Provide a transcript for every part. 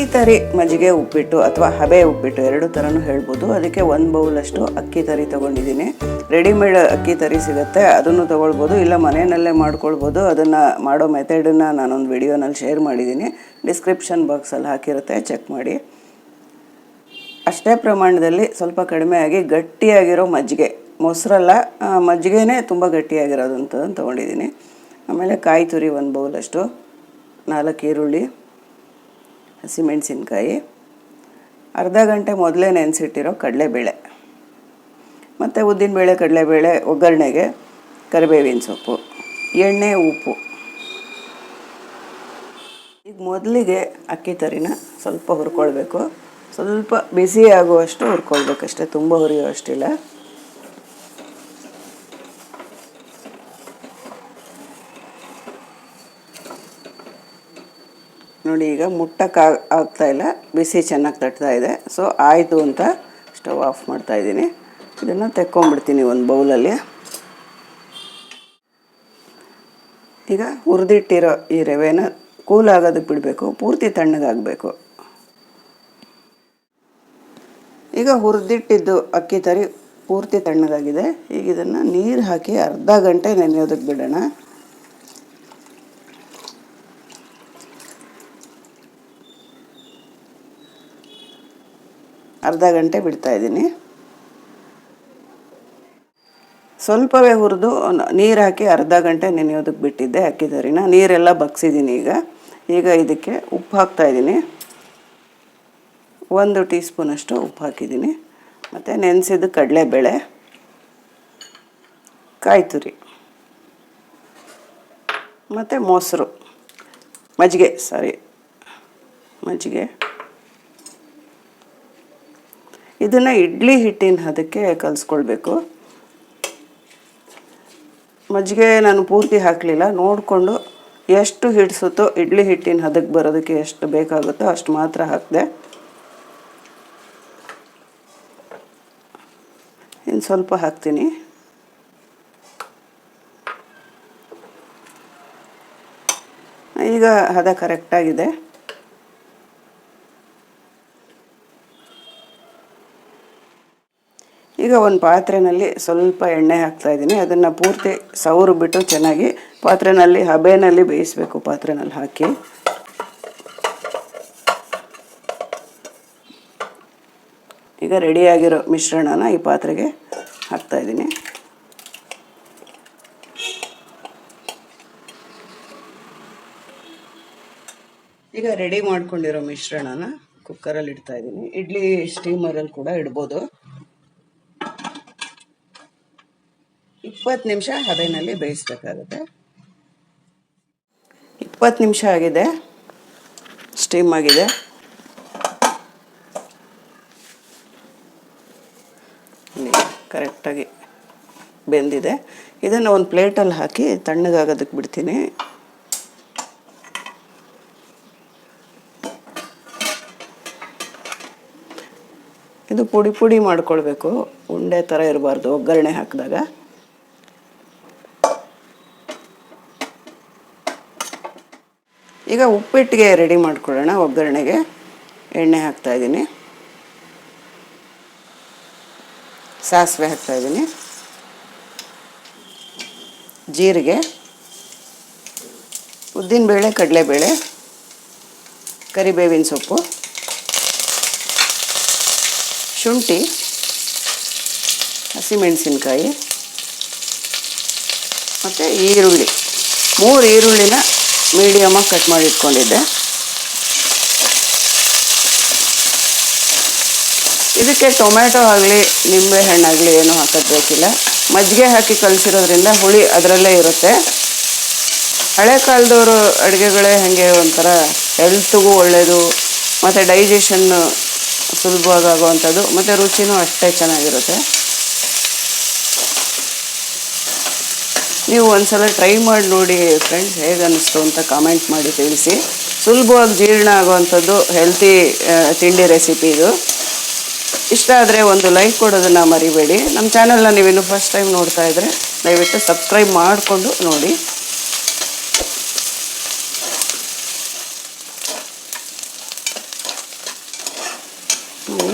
ಅಕ್ಕಿ ತರಿ, ಮಜ್ಜಿಗೆ ಉಪ್ಪಿಟ್ಟು ಅಥವಾ ಹಬೆ ಉಪ್ಪಿಟ್ಟು ಎರಡು ಥರನೂ ಹೇಳ್ಬೋದು. ಅದಕ್ಕೆ ಒಂದು ಬೌಲಷ್ಟು ಅಕ್ಕಿ ತರಿ ತೊಗೊಂಡಿದ್ದೀನಿ. ರೆಡಿಮೇಡ್ ಅಕ್ಕಿ ತರಿ ಸಿಗುತ್ತೆ, ಅದನ್ನು ತೊಗೊಳ್ಬೋದು. ಇಲ್ಲ ಮನೆಯಲ್ಲೇ ಮಾಡ್ಕೊಳ್ಬೋದು. ಅದನ್ನು ಮಾಡೋ ಮೆಥಡನ್ನು ನಾನೊಂದು ವಿಡಿಯೋನಲ್ಲಿ ಶೇರ್ ಮಾಡಿದ್ದೀನಿ. ಡಿಸ್ಕ್ರಿಪ್ಷನ್ ಬಾಕ್ಸಲ್ಲಿ ಹಾಕಿರುತ್ತೆ, ಚೆಕ್ ಮಾಡಿ. ಅಷ್ಟೇ ಪ್ರಮಾಣದಲ್ಲಿ ಸ್ವಲ್ಪ ಕಡಿಮೆ ಆಗಿ ಗಟ್ಟಿಯಾಗಿರೋ ಮಜ್ಜಿಗೆ, ಮೊಸರಲ್ಲ ಮಜ್ಜಿಗೆನೇ ತುಂಬ ಗಟ್ಟಿಯಾಗಿರೋದಂಥದ್ದನ್ನು ತೊಗೊಂಡಿದ್ದೀನಿ. ಆಮೇಲೆ ಕಾಯಿ ತುರಿ ಒಂದು ಬೌಲಷ್ಟು, ನಾಲ್ಕು ಈರುಳ್ಳಿ. ಹಸಿಮೆಣಸಿನ್ಕಾಯಿ. ಅರ್ಧ ಗಂಟೆ ಮೊದಲೇ ನೆನೆಸಿಟ್ಟಿರೋ ಕಡಲೆಬೇಳೆ. ಮತ್ತು ಉದ್ದಿನಬೇಳೆ ಕಡಲೆಬೇಳೆ, ಒಗ್ಗರಣೆಗೆ ಕರಿಬೇವಿನ ಸೊಪ್ಪು, ಎಣ್ಣೆ, ಉಪ್ಪು. ಈಗ ಮೊದಲಿಗೆ ಅಕ್ಕಿ ತರಿನ ಸ್ವಲ್ಪ ಹುರ್ಕೊಳ್ಬೇಕು. ಸ್ವಲ್ಪ ಬಿಸಿ ಆಗುವಷ್ಟು ಹುರ್ಕೊಳ್ಬೇಕಷ್ಟೇ, ತುಂಬ ಹುರಿಯುವಷ್ಟಿಲ್ಲ. ನೋಡಿ, ಈಗ ಮುಟ್ಟಕ್ಕೆ ಆಗ್ತಾ ಇಲ್ಲ. ಬಿಸಿ ಚೆನ್ನಾಗಿ ತಟ್ತಾ ಇದೆ. ಸೊ ಆಯಿತು ಅಂತ ಸ್ಟವ್ ಆಫ್ ಮಾಡ್ತಾ ಇದ್ದೀನಿ. ಇದನ್ನು ತೆಕ್ಕೊಂಬಿಡ್ತೀನಿ ಒಂದು ಬೌಲಲ್ಲಿ. ಈಗ ಹುರಿದಿಟ್ಟಿರೋ ಈ ರವೆನ ಕೂಲ್ ಆಗೋದಕ್ಕೆ ಬಿಡಬೇಕು, ಪೂರ್ತಿ ತಣ್ಣಗಾಗಬೇಕು ಈಗ ಹುರಿದಿಟ್ಟಿದ್ದು ಅಕ್ಕಿ ತರಿ ಪೂರ್ತಿ ತಣ್ಣಗಾಗಿದೆ. ಈಗ ಇದನ್ನು ನೀರು ಹಾಕಿ ಅರ್ಧ ಗಂಟೆ ನೆನೆಯೋದಕ್ಕೆ ಬಿಡೋಣ. ಅರ್ಧ ಗಂಟೆ ಬಿಡ್ತಾ ಇದ್ದೀನಿ. ಸ್ವಲ್ಪವೇ ಹುರಿದು ನೀರು ಹಾಕಿ ಅರ್ಧ ಗಂಟೆ ನೆನೆಯೋದಕ್ಕೆ ಬಿಟ್ಟಿದ್ದೆ ಅಕ್ಕಿ ತರಿನ. ನೀರೆಲ್ಲ ಬಗ್ಸಿದ್ದೀನಿ ಈಗ. ಈಗ ಇದಕ್ಕೆ ಉಪ್ಪು ಹಾಕ್ತಾ ಇದ್ದೀನಿ. ಒಂದು ಟೀ ಸ್ಪೂನಷ್ಟು ಉಪ್ಪು ಹಾಕಿದ್ದೀನಿ. ಮತ್ತು ನೆನೆಸಿದ ಕಡಲೆಬೇಳೆ. ಕಾಯಿ ತುರಿ ಮತ್ತು ಮೊಸರು. ಮಜ್ಜಿಗೆ ಸಾರಿ ಮಜ್ಜಿಗೆ. ಇದನ್ನು ಇಡ್ಲಿ ಹಿಟ್ಟಿನ ಹದಕ್ಕೆ ಕಲಿಸ್ಕೊಳ್ಬೇಕು. ಮಜ್ಜಿಗೆ ನಾನು ಪೂರ್ತಿ ಹಾಕಲಿಲ್ಲ. ನೋಡಿಕೊಂಡು ಎಷ್ಟು ಹಿಡಿಸುತ್ತೋ ಇಡ್ಲಿ ಹಿಟ್ಟಿನ ಹದಕ್ಕೆ ಬರೋದಕ್ಕೆ ಎಷ್ಟು ಬೇಕಾಗುತ್ತೋ ಅಷ್ಟು ಮಾತ್ರ ಹಾಕಿದೆ. ಇನ್ನು ಸ್ವಲ್ಪ ಹಾಕ್ತೀನಿ. ಈಗ ಹದ ಕರೆಕ್ಟಾಗಿದೆ ಈಗ ಒಂದು ಪಾತ್ರೆಯಲ್ಲಿ ಸ್ವಲ್ಪ ಎಣ್ಣೆ ಹಾಕ್ತಾ ಇದ್ದೀನಿ. ಅದನ್ನು ಪೂರ್ತಿ ಸವರು ಬಿಟ್ಟು ಚೆನ್ನಾಗಿ ಪಾತ್ರೆನಲ್ಲಿ, ಹಬೆನಲ್ಲಿ ಬೇಯಿಸಬೇಕು ಪಾತ್ರೆನಲ್ಲಿ ಹಾಕಿ. ಈಗ ರೆಡಿಯಾಗಿರೋ ಮಿಶ್ರಣನ ಈ ಪಾತ್ರೆಗೆ ಹಾಕ್ತಾ ಇದ್ದೀನಿ. ಈಗ ರೆಡಿ ಮಾಡ್ಕೊಂಡಿರೋ ಮಿಶ್ರಣನ ಕುಕ್ಕರಲ್ಲಿ ಇಡ್ತಾ ಇದ್ದೀನಿ. ಇಡ್ಲಿ ಸ್ಟೀಮರಲ್ಲಿ ಕೂಡ ಇಡ್ಬೋದು. ಇಪ್ಪತ್ತು ನಿಮಿಷ ಹಬೆನಲ್ಲಿ ಬೇಯಿಸ್ಬೇಕಾಗುತ್ತೆ. ಇಪ್ಪತ್ತು ನಿಮಿಷ ಆಗಿದೆ. ಸ್ಟೀಮ್ ಆಗಿದೆ. ಕರೆಕ್ಟಾಗಿ ಬೆಂದಿದೆ. ಇದನ್ನು ಒಂದು ಪ್ಲೇಟಲ್ಲಿ ಹಾಕಿ ತಣ್ಣಗಾಗೋದಕ್ಕೆ ಬಿಡ್ತೀನಿ. ಇದು ಪುಡಿ ಪುಡಿ ಮಾಡ್ಕೊಳ್ಬೇಕು. ಉಂಡೆ ಥರ ಇರಬಾರ್ದು. ಒಗ್ಗರಣೆ ಹಾಕಿದಾಗ. ಈಗ ಉಪ್ಪಿಟ್ಟಿಗೆ ರೆಡಿ ಮಾಡ್ಕೊಳ್ಳೋಣ. ಒಗ್ಗರಣೆಗೆ ಎಣ್ಣೆ ಹಾಕ್ತಾ ಇದ್ದೀನಿ. ಸಾಸಿವೆ ಹಾಕ್ತಾ ಇದ್ದೀನಿ. ಜೀರಿಗೆ. ಉದ್ದಿನಬೇಳೆ ಕಡಲೆಬೇಳೆ, ಕರಿಬೇವಿನ ಸೊಪ್ಪು, ಶುಂಠಿ, ಹಸಿಮೆಣಸಿನ್ಕಾಯಿ, ಮತ್ತು ಈರುಳ್ಳಿ. ಮೂರು ಈರುಳ್ಳಿನ ಮೀಡಿಯಮಾಗಿ ಕಟ್ ಮಾಡಿ ಇಟ್ಕೊಂಡಿದ್ದೆ. ಇದಕ್ಕೆ ಟೊಮ್ಯಾಟೊ ಆಗಲಿ ನಿಂಬೆ ಹಣ್ಣಾಗಲಿ ಏನು ಹಾಕೋದು ಬೇಕಿಲ್ಲ. ಮಜ್ಜಿಗೆ ಹಾಕಿ ಕಲಸಿರೋದ್ರಿಂದ ಹುಳಿ ಅದರಲ್ಲೇ ಇರುತ್ತೆ. ಹಳೆ ಕಾಲದವರು ಅಡುಗೆಗಳೇ ಹಾಗೆ ಒಂಥರ ಹೆಲ್ತ್ಗೂ ಒಳ್ಳೆಯದು ಮತ್ತು ಡೈಜೆಷನ್ ಸುಲಭವಾಗಿ ಆಗುವಂಥದ್ದು, ಮತ್ತು ರುಚಿನೂ ಅಷ್ಟೇ ಚೆನ್ನಾಗಿರುತ್ತೆ. ನೀವು ಒಂದ್ಸಲ ಟ್ರೈ ಮಾಡಿ ನೋಡಿ ಫ್ರೆಂಡ್ಸ್ ಹೇಗೆ ಅನ್ನಿಸ್ತು ಅಂತ ಕಾಮೆಂಟ್ ಮಾಡಿ ತಿಳಿಸಿ. ಸುಲಭವಾಗಿ ಜೀರ್ಣ ಆಗುವಂಥದ್ದು ಹೆಲ್ತಿ ತಿಂಡಿ ರೆಸಿಪಿ ಇದು. ಇಷ್ಟ ಆದರೆ ಒಂದು ಲೈಕ್ ಕೊಡೋದನ್ನು ಮರಿಬೇಡಿ. ನಮ್ಮ ಚಾನಲ್ನ ನೀವಿನ್ನು ಫಸ್ಟ್ ಟೈಮ್ ನೋಡ್ತಾ ಇದ್ದರೆ ದಯವಿಟ್ಟು ಸಬ್ಸ್ಕ್ರೈಬ್ ಮಾಡಿಕೊಂಡು ನೋಡಿ.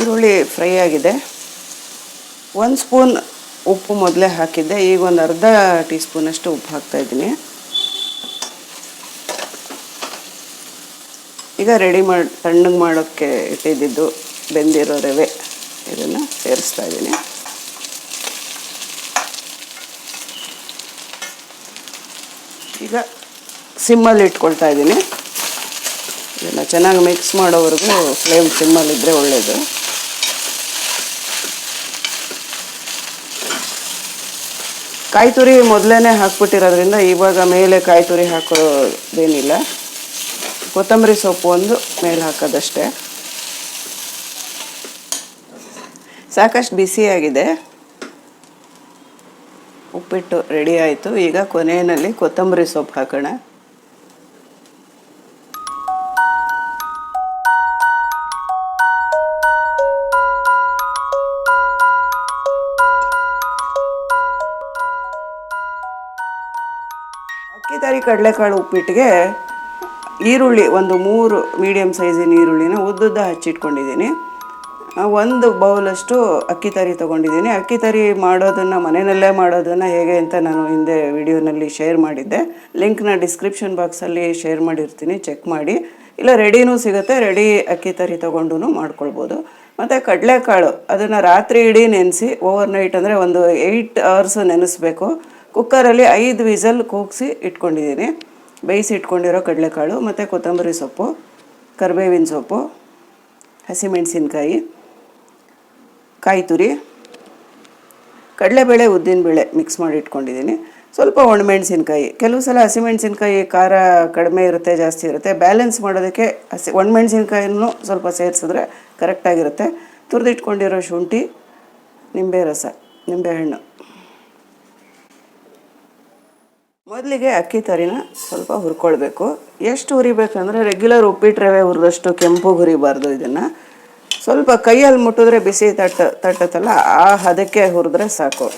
ಈರುಳ್ಳಿ ಫ್ರೈ ಆಗಿದೆ. ಒಂದು ಸ್ಪೂನ್ ಉಪ್ಪು ಮೊದಲೇ ಹಾಕಿದ್ದೆ, ಈಗ ಒಂದು ಅರ್ಧ ಟೀ ಸ್ಪೂನಷ್ಟು ಉಪ್ಪು ಹಾಕ್ತಾ ಇದ್ದೀನಿ. ಈಗ ರೆಡಿ ಮಾಡಿ, ತಣ್ಣಗೆ ಮಾಡೋಕ್ಕೆ ಇಟ್ಟಿದ್ದಿದ್ದು ಬೆಂದಿರೋ ರವೆ, ಇದನ್ನು ಸೇರಿಸ್ತಾ ಇದ್ದೀನಿ. ಈಗ ಸಿಮ್ಮಲ್ಲಿ ಇಟ್ಕೊಳ್ತಾ ಇದ್ದೀನಿ. ಇದನ್ನು ಚೆನ್ನಾಗಿ ಮಿಕ್ಸ್ ಮಾಡೋವರೆಗೂ ಫ್ಲೇಮ್ ಸಿಮ್ಮಲ್ಲಿದ್ದರೆ ಒಳ್ಳೆಯದು ಕಾಯಿ ತುರಿ ಮೊದಲೇ ಹಾಕ್ಬಿಟ್ಟಿರೋದ್ರಿಂದ ಇವಾಗ ಮೇಲೆ ಕಾಯಿ ತುರಿ ಹಾಕೋದೇನಿಲ್ಲ. ಕೊತ್ತಂಬರಿ ಸೊಪ್ಪು ಒಂದು ಮೇಲೆ ಹಾಕೋದಷ್ಟೇ. ಸಾಕಷ್ಟು ಬಿಸಿಯಾಗಿದೆ ಉಪ್ಪಿಟ್ಟು ರೆಡಿ ಆಯಿತು. ಈಗ ಕೊನೆಯಲ್ಲಿ ಕೊತ್ತಂಬರಿ ಸೊಪ್ಪು ಹಾಕೋಣ. ಅಕ್ಕಿ ತಾರಿ ಕಡಲೆಕಾಳು ಉಪ್ಪಿಟ್ಟಿಗೆ ಈರುಳ್ಳಿ, ಒಂದು ಮೂರು ಮೀಡಿಯಮ್ ಸೈಜಿನ ಈರುಳ್ಳಿನ ಉದ್ದುದ್ದ ಹಚ್ಚಿಟ್ಕೊಂಡಿದ್ದೀನಿ. ಒಂದು ಬೌಲಷ್ಟು ಅಕ್ಕಿ ತರಿ ತೊಗೊಂಡಿದ್ದೀನಿ. ಅಕ್ಕಿ ತರಿ ಮಾಡೋದನ್ನು, ಮನೆಯಲ್ಲೇ ಮಾಡೋದನ್ನು ಹೇಗೆ ಅಂತ ನಾನು ಹಿಂದೆ ವಿಡಿಯೋನಲ್ಲಿ ಶೇರ್ ಮಾಡಿದ್ದೆ. ಲಿಂಕ್ನ ಡಿಸ್ಕ್ರಿಪ್ಷನ್ ಬಾಕ್ಸಲ್ಲಿ ಶೇರ್ ಮಾಡಿರ್ತೀನಿ ಚೆಕ್ ಮಾಡಿ. ಇಲ್ಲ ರೆಡಿನೂ ಸಿಗುತ್ತೆ. ರೆಡಿ ಅಕ್ಕಿ ತರಿ ತೊಗೊಂಡು ಮಾಡ್ಕೊಳ್ಬೋದು. ಮತ್ತು ಕಡಲೆಕಾಳು, ಅದನ್ನು ರಾತ್ರಿ ಇಡೀ ನೆನೆಸಿ ಓವರ್ ನೈಟ್ ಅಂದರೆ ಒಂದು ಏಯ್ಟ್ ಅವರ್ಸ್ ನೆನೆಸ್ಬೇಕು. ಕುಕ್ಕರಲ್ಲಿ ಐದು ವಿಸಲ್ ಕೂಗಿಸಿ ಇಟ್ಕೊಂಡಿದ್ದೀನಿ. ಬೇಯಿಸಿ ಇಟ್ಕೊಂಡಿರೋ ಕಡಲೆಕಾಳು, ಮತ್ತು ಕೊತ್ತಂಬರಿ ಸೊಪ್ಪು, ಕರಿಬೇವಿನ ಸೊಪ್ಪು, ಹಸಿಮೆಣಸಿನ್ಕಾಯಿ ಕಾಯಿ ತುರಿ ಕಡಲೆಬೇಳೆ ಉದ್ದಿನಬೇಳೆ ಮಿಕ್ಸ್ ಮಾಡಿ ಇಟ್ಕೊಂಡಿದ್ದೀನಿ. ಸ್ವಲ್ಪ ಒಣಮೆಣಸಿನ್ಕಾಯಿ, ಕೆಲವು ಸಲ ಹಸಿಮೆಣಸಿನ್ಕಾಯಿ ಖಾರ ಕಡಿಮೆ ಇರುತ್ತೆ, ಜಾಸ್ತಿ ಇರುತ್ತೆ. ಬ್ಯಾಲೆನ್ಸ್ ಮಾಡೋದಕ್ಕೆ ಹಸಿ, ಒಣಮೆಣಸಿನ್ಕಾಯಿನೂ ಸ್ವಲ್ಪ ಸೇರಿಸಿದ್ರೆ ಕರೆಕ್ಟಾಗಿರುತ್ತೆ ತುರಿದಿಟ್ಕೊಂಡಿರೋ ಶುಂಠಿ, ನಿಂಬೆ ರಸ ನಿಂಬೆಹಣ್ಣು ಮೊದಲಿಗೆ ಅಕ್ಕಿ ತರಿನ ಸ್ವಲ್ಪ ಹುರ್ಕೊಳ್ಬೇಕು. ಎಷ್ಟು ಹುರಿಬೇಕಂದ್ರೆ ರೆಗ್ಯುಲರ್ ಉಪ್ಪಿಟ್ಟು ರವೆ ಹುರಿದಷ್ಟು ಕೆಂಪು ಹುರಿಬಾರ್ದು ಇದನ್ನು. ಸ್ವಲ್ಪ ಕೈಯಲ್ಲಿ ಮುಟ್ಟಿದ್ರೆ ಬಿಸಿ ತಟ್ಟ, ತಟ್ಟತ್ತಲ್ಲ, ಆ ಹದಕ್ಕೆ ಹುರಿದ್ರೆ ಸಾಕು.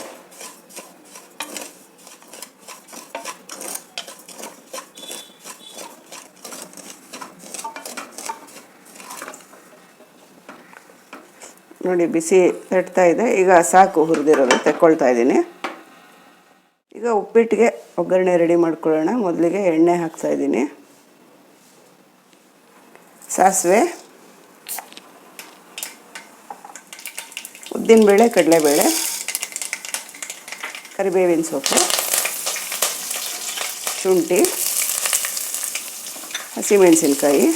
ನೋಡಿ, ಬಿಸಿ ತಟ್ತಾ ಇದೆ. ಈಗ ಸಾಕು ಹುರಿದಿರೋದು, ತೆಕ್ಕೊಳ್ತಾ ಇದ್ದೀನಿ. ಈಗ ಉಪ್ಪಿಟ್ಟಿಗೆ ಒಗ್ಗರಣೆ ರೆಡಿ ಮಾಡ್ಕೊಳ್ಳೋಣ. ಮೊದಲಿಗೆ ಎಣ್ಣೆ ಹಾಕ್ತಾ ಇದ್ದೀನಿ. ಸಾಸಿವೆ. ಉದ್ದಿನಬೇಳೆ ಕಡಲೆಬೇಳೆ, ಕರಿಬೇವಿನ ಸೊಪ್ಪು, ಶುಂಠಿ, ಹಸಿಮೆಣಸಿನ್ಕಾಯಿ,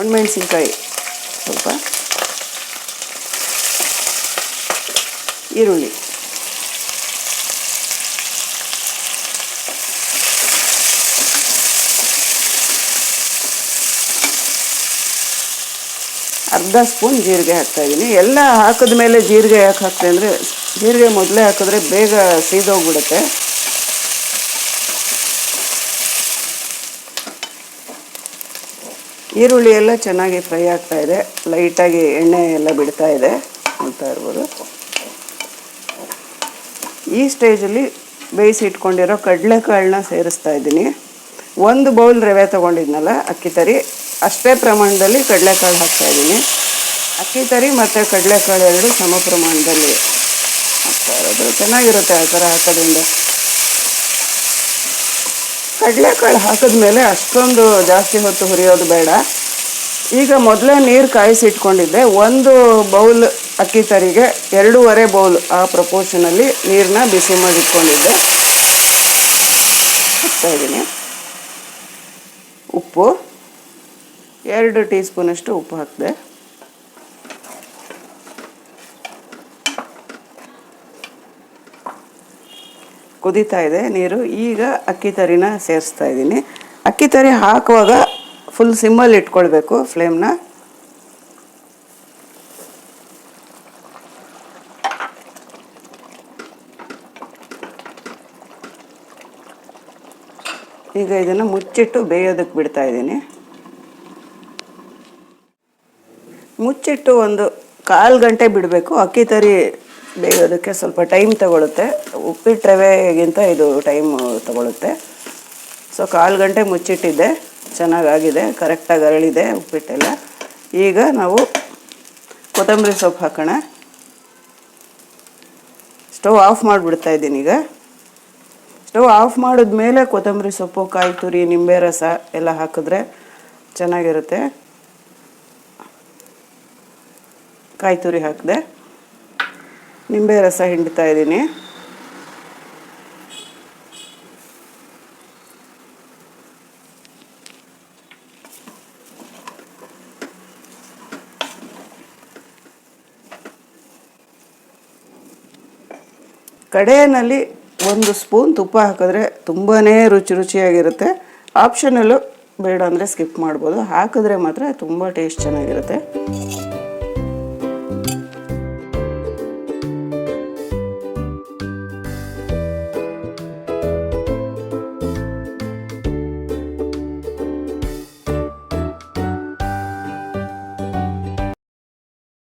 ಒಣಮೆಣಸಿನ್ಕಾಯಿ ಸ್ವಲ್ಪ, ಈರುಳ್ಳಿ. ಅರ್ಧ ಸ್ಪೂನ್ ಜೀರಿಗೆ ಹಾಕ್ತಾ ಇದ್ದೀನಿ. ಎಲ್ಲ ಹಾಕಿದ ಮೇಲೆ ಜೀರಿಗೆ ಯಾಕೆ ಹಾಕ್ತೀನಿ ಅಂದರೆ, ಜೀರಿಗೆ ಮೊದಲೇ ಹಾಕಿದ್ರೆ ಬೇಗ ಸೀದೋಗ್ಬಿಡುತ್ತೆ. ಈರುಳ್ಳಿ ಎಲ್ಲ ಚೆನ್ನಾಗಿ ಫ್ರೈ ಆಗ್ತಾ ಇದೆ. ಲೈಟಾಗಿ ಎಣ್ಣೆ ಎಲ್ಲ ಬಿಡ್ತಾ ಇದೆ. ಅಂತ ಇರ್ಬೋದು. ಈ ಸ್ಟೇಜಲ್ಲಿ ಬೇಯಿಸಿ ಇಟ್ಕೊಂಡಿರೋ ಕಡಲೆಕಾಳನ್ನ ಸೇರಿಸ್ತಾ ಇದ್ದೀನಿ. ಒಂದು ಬೌಲ್ ರವೆ ತೊಗೊಂಡಿದ್ನಲ್ಲ, ಅಕ್ಕಿ ತರಿ. ಅಷ್ಟೇ ಪ್ರಮಾಣದಲ್ಲಿ ಕಡಲೆಕಾಳು ಹಾಕ್ತಾ ಇದ್ದೀನಿ. ಅಕ್ಕಿ ತರಿ ಮತ್ತು ಕಡಲೆಕಾಳು ಎರಡು ಸಮ ಪ್ರಮಾಣದಲ್ಲಿ ಹಾಕ್ತಾ ಇರೋದು. ಚೆನ್ನಾಗಿರುತ್ತೆ ಆ ಥರ ಹಾಕೋದ್ರಿಂದ. ಕಡಲೆಕಾಳು ಹಾಕಿದ್ಮೇಲೆ ಅಷ್ಟೊಂದು ಜಾಸ್ತಿ ಹೊತ್ತು ಹುರಿಯೋದು ಬೇಡ. ಈಗ ಮೊದಲೇ ನೀರು ಕಾಯಿಸಿ ಇಟ್ಕೊಂಡಿದ್ದೆ. ಒಂದು ಬೌಲ್ ಅಕ್ಕಿ ತರಿಗೆ ಎರಡೂವರೆ ಬೌಲ್ ಆ ಪ್ರಪೋರ್ಷನಲ್ಲಿ ನೀರನ್ನ ಬಿಸಿ ಮಾಡಿಟ್ಕೊಂಡಿದ್ದೆ ಹಾಕ್ತಾ ಇದ್ದೀನಿ. ಉಪ್ಪು. ಎರಡು ಟೀ ಸ್ಪೂನಷ್ಟು ಉಪ್ಪು ಹಾಕಿದೆ. ಕುದೀತಾ ಇದೆ ನೀರು. ಈಗ ಅಕ್ಕಿ ತರಿನ ಸೇರಿಸ್ತಾ ಇದ್ದೀನಿ. ಅಕ್ಕಿ ತರಿ ಹಾಕುವಾಗ ಫುಲ್ ಸಿಮ್ಮಲ್ಲಿ ಇಟ್ಕೊಳ್ಬೇಕು ಫ್ಲೇಮ್ನ ಈಗ ಇದನ್ನು ಮುಚ್ಚಿಟ್ಟು ಬೇಯೋದಕ್ಕೆ ಬಿಡ್ತಾ ಇದ್ದೀನಿ. ಮುಚ್ಚಿಟ್ಟು ಒಂದು ಕಾಲು ಗಂಟೆ ಬಿಡಬೇಕು. ಅಕ್ಕಿ ತರಿ ಬೇಯೋದಕ್ಕೆ ಸ್ವಲ್ಪ ಟೈಮ್ ತಗೊಳುತ್ತೆ. ಉಪ್ಪಿಟ್ಟು ರವೆಗಿಂತ ಇದು ಟೈಮ್ ತಗೊಳುತ್ತೆ. ಸೊ ಕಾಲು ಗಂಟೆ ಮುಚ್ಚಿಟ್ಟಿದ್ದೆ. ಚೆನ್ನಾಗಾಗಿದೆ. ಕರೆಕ್ಟಾಗಿ ಅರಳಿದೆ ಉಪ್ಪಿಟ್ಟೆಲ್ಲ. ಈಗ ನಾವು ಕೊತ್ತಂಬರಿ ಸೊಪ್ಪು ಹಾಕೋಣ. ಸ್ಟವ್ ಆಫ್ ಮಾಡಿಬಿಡ್ತಾ ಇದ್ದೀನಿ ಈಗ. ಸ್ಟವ್ ಆಫ್ ಮಾಡಿದ್ಮೇಲೆ ಕೊತ್ತಂಬರಿ ಸೊಪ್ಪು, ಕಾಯಿ ತುರಿ, ನಿಂಬೆ ರಸ ಎಲ್ಲ ಹಾಕಿದ್ರೆ ಚೆನ್ನಾಗಿರುತ್ತೆ. ಕಾಯಿ ತುರಿ ಹಾಕಿದೆ. ನಿಂಬೆ ರಸ ಹಿಂಡ್ತಾ ಇದ್ದೀನಿ. ಕಡೆಯಲ್ಲಿ ಒಂದು ಸ್ಪೂನ್ ತುಪ್ಪ ಹಾಕಿದ್ರೆ ತುಂಬಾ ರುಚಿ ರುಚಿಯಾಗಿರುತ್ತೆ. ಆಪ್ಷನಲ್ಲು ಬೇಡ ಅಂದರೆ ಸ್ಕಿಪ್ ಮಾಡ್ಬೋದು. ಹಾಕಿದ್ರೆ ಮಾತ್ರ ತುಂಬ ಟೇಸ್ಟ್ ಚೆನ್ನಾಗಿರುತ್ತೆ.